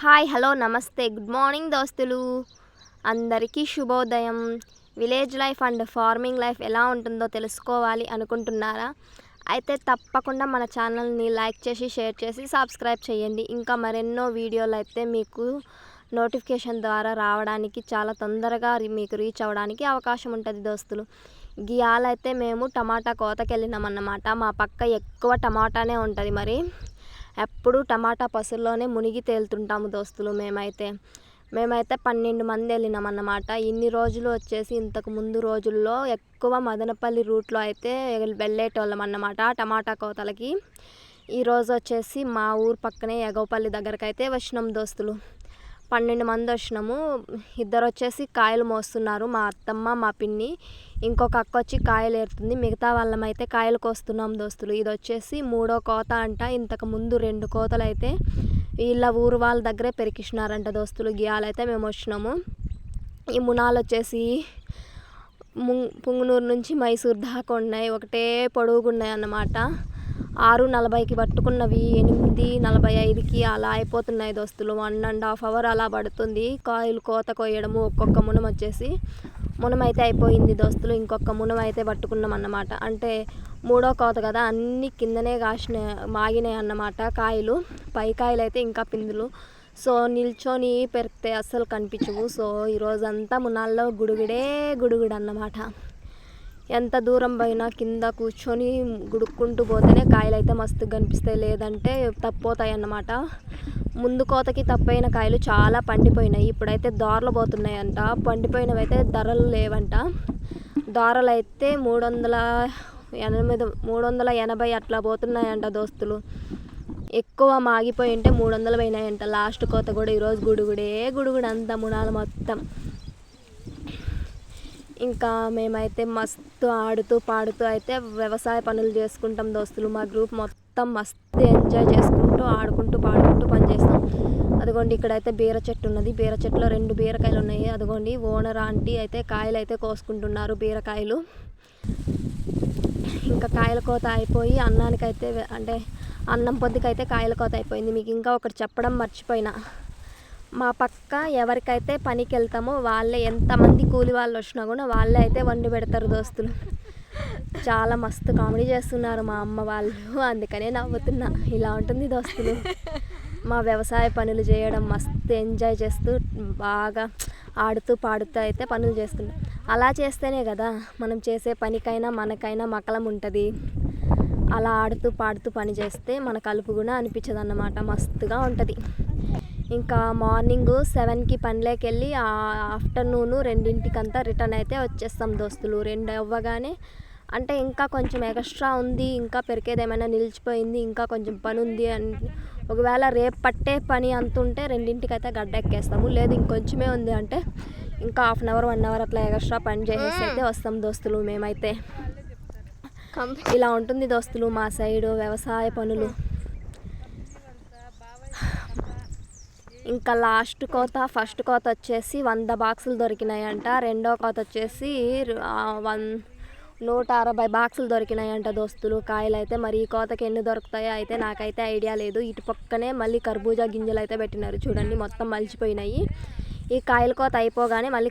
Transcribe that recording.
Hi hello namaste. Good morning దోస్తులు. అందరికీ శుభోదయం. Village life and farming life ఎలా ఉంటుందో తెలుసుకోవాలి అనుకుంటున్నారా? అయితే తప్పకుండా మన ఛానల్ని లైక్ చేసి షేర్ చేసి సబ్స్క్రైబ్ చేయండి. ఇంకా మరెన్నో వీడియోలు అయితే మీకు నోటిఫికేషన్ ద్వారా రావడానికి చాలా తొందరగా మీకు రీచ్ అవ్వడానికి అవకాశం ఉంటుంది దోస్తులు. గియాలైతే మేము టమాటా కోతకెళ్ళినామన్నమాట. మా పక్క ఎక్కువ టమాటానే ఉంటుంది మరి. ఎప్పుడు టమాటా పసుల్లోనే మునిగి తేలుతుంటాము దోస్తులు మేమైతే. మేమైతే పన్నెండు మంది వెళ్ళినాం అన్నమాట ఇన్ని రోజులు వచ్చేసి ఇంతకు ముందు రోజుల్లో ఎక్కువ మదనపల్లి రూట్లో అయితే వెళ్ళేటోళ్ళం అన్నమాట టమాటా కోతలకి. ఈరోజు వచ్చేసి మా ఊరు పక్కనే ఎగవపల్లి దగ్గరకైతే వచ్చినాం దోస్తులు. పన్నెండు మంది వచ్చినాము. ఇద్దరు వచ్చేసి కాయలు మోస్తున్నారు. మా అత్తమ్మ మా పిన్ని ఇంకొక అక్క వచ్చి కాయలు ఏరుతుంది. మిగతా వాళ్ళమైతే కాయలు కోస్తున్నాం దోస్తులు. ఇది వచ్చేసి మూడో కోత అంట. ఇంతకు ముందు రెండు కోతలు అయితే వీళ్ళ ఊరు వాళ్ళ దగ్గరే పెరికిచ్చినారంట దోస్తులు. గియాలైతే మేము వచ్చినాము. ఈ మునాలు వచ్చేసి ము- పుంగునూరు నుంచి మైసూర్ దాకా ఉన్నాయి. ఒకటే పొడుగున్నాయి అన్నమాట ఆరు నలభైకి పట్టుకున్నవి ఎనిమిది నలభై ఐదుకి అలా అయిపోతున్నాయి దోస్తులు. వన్ అండ్ హాఫ్ అవర్ అలా పడుతుంది. కాయలు కోత కొయ్యడము ఒక్కొక్క మునం వచ్చేసి మునం అయితే అయిపోయింది దోస్తులు. ఇంకొక మునం అయితే పట్టుకున్నాం అన్నమాట. అంటే మూడో కోత కదా అన్నీ కిందనే కాసిన మాగినాయి అన్నమాట కాయలు. పై కాయలు అయితే ఇంకా పిందులు. సో నిల్చొని పెరిగితే అస్సలు కనిపించవు. సో ఈరోజంతా మునాల్లో గుడుగుడే గుడుగుడు అన్నమాట. ఎంత దూరం పోయినా కింద కూర్చొని గుడుక్కుంటూ పోతేనే కాయలు అయితే మస్తు కనిపిస్తాయి. లేదంటే తప్పిపోతాయి అన్నమాట ముందు కోతకి తప్పైన కాయలు చాలా పండిపోయినాయి. ఇప్పుడైతే దోరలు పోతున్నాయంట. పండిపోయినవి అయితే ధరలు లేవంట. దోరలు అయితే మూడు వందల ఎనిమిది మూడు వందల ఎనభై అట్లా పోతున్నాయంట దోస్తులు. ఎక్కువ మాగిపోయి ఉంటే మూడు వందలు పోయినాయంట. లాస్ట్ కోత కూడా ఈరోజు గుడుగుడే గుడుగుడు అంతా మునాలు మొత్తం. ఇంకా మేమైతే మస్తు ఆడుతూ పాడుతూ అయితే వ్యవసాయ పనులు చేసుకుంటాం దోస్తులు. మా గ్రూప్ మొత్తం మస్తు ఎంజాయ్ చేసుకుంటూ ఆడుకుంటూ పాడుకుంటూ పని చేస్తాం. అదిగోండి ఇక్కడైతే బీర చెట్టు ఉన్నది. బీర చెట్టులో రెండు బీరకాయలు ఉన్నాయి. అదిగోండి ఓనర్ ఆంటీ అయితే కాయలు అయితే కోసుకుంటున్నారు బీరకాయలు. ఇంకా కాయల కోత అయిపోయి అన్నానికైతే అంటే అన్నం పొద్దుకైతే కాయల కోత అయిపోయింది. మీకు ఇంకా ఒకటి చెప్పడం మర్చిపోయినా. మా పక్క ఎవరికైతే పనికి వెళ్తామో వాళ్ళే ఎంతమంది కూలి వాళ్ళు వచ్చినా కూడా వాళ్ళే అయితే వండి పెడతారు దోస్తులు. చాలా మస్తు కామెడీ చేస్తున్నారు మా అమ్మ వాళ్ళు. అందుకనే నవ్వుతున్నా. ఇలా ఉంటుంది దోస్తులు. మా వ్యవసాయ పనులు చేయడం మస్తు ఎంజాయ్ చేస్తూ బాగా ఆడుతూ పాడుతూ అయితే పనులు చేస్తున్నాం. అలా చేస్తేనే కదా మనం చేసే పనికైనా మనకైనా మకలం ఉంటుంది. అలా ఆడుతూ పాడుతూ పని చేస్తే మన కలుపు కూడా అనిపించదు అన్నమాట మస్తుగా ఉంటుంది. ఇంకా మార్నింగ్ సెవెన్కి పనిలోకి వెళ్ళి ఆఫ్టర్నూన్ రెండింటికంతా రిటర్న్ అయితే వచ్చేస్తాం దోస్తులు. రెండు అవ్వగానే అంటే ఇంకా కొంచెం ఎక్స్ట్రా ఉంది ఇంకా పెరికేది ఏమైనా నిలిచిపోయింది ఇంకా కొంచెం పని ఉంది అని ఒకవేళ రేపు పట్టే పని అంత ఉంటే రెండింటికి అయితే గడ్డ ఎక్కేస్తాము లేదు ఇంకొంచెమే ఉంది అంటే ఇంకా half an hour one hour అట్లా ఎక్స్ట్రా పని చేసేసి అయితే వస్తాం దోస్తులు మేమైతే. ఇలా ఉంటుంది దోస్తులు మా సైడు వ్యవసాయ పనులు. ఇంకా లాస్ట్ కోత ఫస్ట్ కోత వచ్చేసి వంద బాక్సులు దొరికినాయంట. రెండో కోత వచ్చేసి వన్ నూట అరవై బాక్సులు దొరికినాయంట దోస్తులు. కాయలు అయితే మరి ఈ కోతకి ఎన్ని దొరుకుతాయో అయితే నాకైతే ఐడియా లేదు. ఇటు పక్కనే మళ్ళీ కర్బూజా గింజలు అయితే పెట్టినారు. చూడండి మొత్తం మలిచిపోయినాయి. ఈ కాయల కోత అయిపోగానే మళ్ళీ